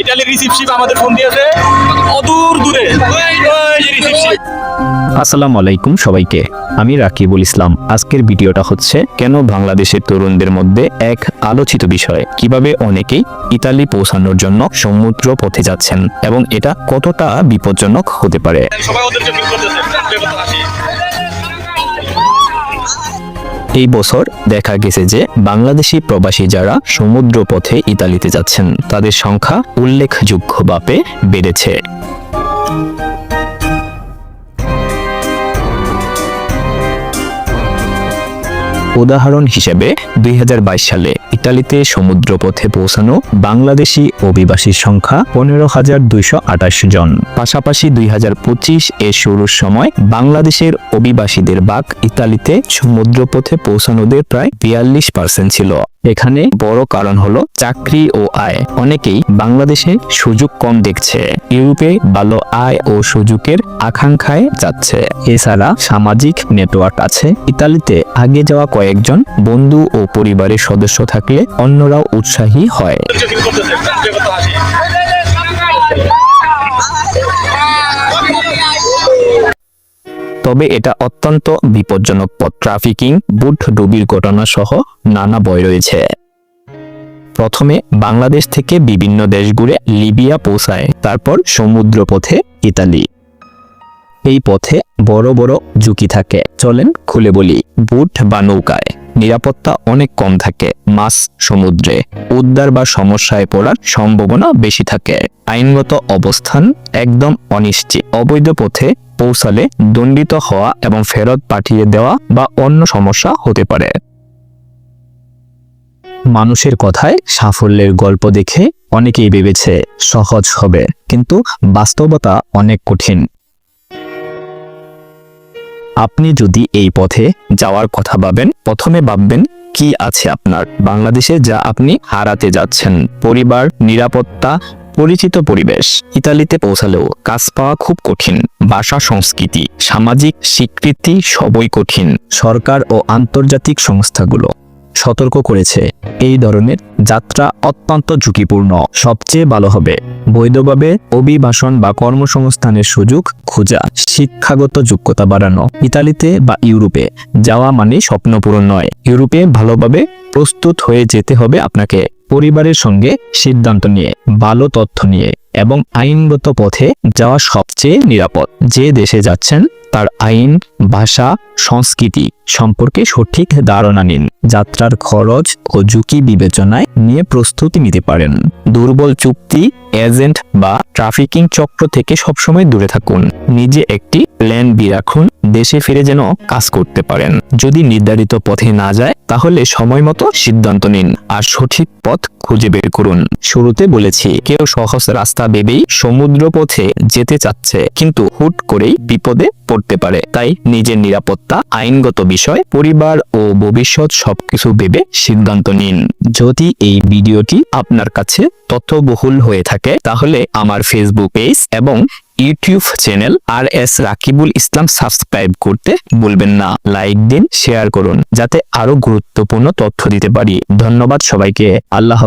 ইটালির রিসিপশিপ আমাদের ফোন দিয়েছে। অদূর দূরে। রিসিপশিপ আসসালামু আলাইকুম সবাইকে। আমি রাকিবুল ইসলাম। আজকের ভিডিওটা হচ্ছে কেন বাংলাদেশের তরুণদের মধ্যে এক আলোচিত বিষয়? কীভাবে অনেকেই ইতালি পৌঁছানোর জন্য সমুদ্র পথে যাচ্ছেন এবং এটা কতটা বিপজ্জনক হতে পারে? সবাই এই বছর দেখা গেছে যে বাংলাদেশি প্রবাসী যারা সমুদ্র পথে ইতালিতে যাচ্ছেন, তাদের সংখ্যা উল্লেখযোগ্যভাবে বেড়েছে। উদাহরণ হিসেবে দুই হাজার বাইশ সালে ইতালিতে সমুদ্রপথে পৌঁছানো বাংলাদেশি অভিবাসীর সংখ্যা পনেরো হাজার দুইশো আঠাশ জন। পাশাপাশি দুই হাজার পঁচিশ এর শুরুর সময় বাংলাদেশের অভিবাসীদের বাক ইতালিতে সমুদ্রপথে পৌঁছানোদের প্রায় বিয়াল্লিশ পার্সেন্ট ছিল। এখানে বড় কারণ হলো চাকরি ও আয়। অনেকেই বাংলাদেশে সুযোগ কম দেখছে। ইউরোপে ভালো আয় ও সুযোগের আকাঙ্ক্ষায় যাচ্ছে। এছাড়া সামাজিক নেটওয়ার্ক আছে। ইতালিতে আগে যাওয়া কয়েকজন বন্ধু ও পরিবারের সদস্য থাকলে অন্যরাও উৎসাহী হয়। তবে এটা অত্যন্ত বিপজ্জনক পথ। ট্রাফিকিং, বুট ডুবির ঘটনা সহ নানা বই রয়েছে। প্রথমে বাংলাদেশ থেকে বিভিন্ন দেশ ঘুরে লিবিয়া পৌঁছায়, তারপর সমুদ্র পথে ইতালি। এই পথে বড় বড় ঝুঁকি থাকে। চলেন খুলে বলি, বুট বা নৌকায় নিরাপত্তা অনেক কম থাকে মাছ সমুদ্রে। উদ্ধার বা সমস্যায় পড়ার সম্ভাবনা বেশি থাকে। আইনগত অবস্থান একদম অনিশ্চিত। অবৈধ পথে পৌঁছালে দণ্ডিত হওয়া এবং ফেরত পাঠিয়ে দেওয়া বা অন্য সমস্যা হতে পারে। মানুষের কথায় সাফল্যের গল্প দেখে অনেকেই ভেবেছে সহজ হবে, কিন্তু বাস্তবতা অনেক কঠিন। আপনি যদি এই পথে যাওয়ার কথা ভাবেন, প্রথমে ভাববেন, কি আছে আপনার? বাংলাদেশে যা আপনি হারাতে যাচ্ছেন। পরিবার, নিরাপত্তা পরিচিত পরিবেশ। ইতালিতে পৌঁছালেও কাজ পাওয়া খুব কঠিন। ভাষা, সংস্কৃতি, সামাজিক স্বীকৃতি সবই কঠিন। সরকার ও আন্তর্জাতিক সংস্থাগুলো সতর্ক করেছে, এই ধরনের যাত্রা অত্যন্ত ঝুঁকিপূর্ণ। সবচেয়ে ভালো হবে বৈধভাবে অভিবাসন বা কর্মসংস্থানের সুযোগ খোঁজা, শিক্ষাগত যোগ্যতা বাড়ানো। ইতালিতে বা ইউরোপে যাওয়া মানে স্বপ্ন পূরণ নয়। ইউরোপে ভালোভাবে প্রস্তুত হয়ে যেতে হবে আপনাকে। পরিবারের সঙ্গে সিদ্ধান্ত নিয়ে, ভালো তথ্য নিয়ে এবং আইনগত পথে যাওয়া সবচেয়ে নিরাপদ। যে দেশে যাচ্ছেন তার আইন, ভাষা, সংস্কৃতি সম্পর্কে সঠিক ধারণা নিন। যাত্রার খরচ ও ঝুঁকি বিবেচনায় নিয়ে প্রস্তুতি নিতে পারেন। দুর্বল চুক্তি, এজেন্ট বা ট্রাফিকিং চক্র থেকে সবসময় দূরে থাকুন। নিজে একটি প্ল্যান বি রাখুন, দেশে ফিরে যেন কাজ করতে পারেন। যদি নির্ধারিত পথে না যায়, তাহলে সময় মতো সিদ্ধান্ত নিন আর সঠিক পথ খুঁজে বের করুন। শুরুতে বলেছি, কেউ সহজ রাস্তা ভেবেই সমুদ্র পথে যেতে চাচ্ছে, কিন্তু হুট করেই বিপদে পড়তে পারে। তাই নিজের নিরাপত্তা, আইনগত বিষয়, পরিবার ও ভবিষ্যৎ সবকিছু ভেবে সিদ্ধান্ত নিন। যদি এই ভিডিওটি আপনার কাছে তথ্যবহুল হয়ে থাকে, তাহলে আমার ফেসবুক পেজ এবং ইউটিউব চ্যানেল আর এস রাকিবুল ইসলাম সাবস্ক্রাইব করতে ভুলবেন না। লাইক দিন শেয়ার করুন, যাতে আরও গুরুত্বপূর্ণ তথ্য দিতে পারি। ধন্যবাদ সবাইকে। আল্লাহ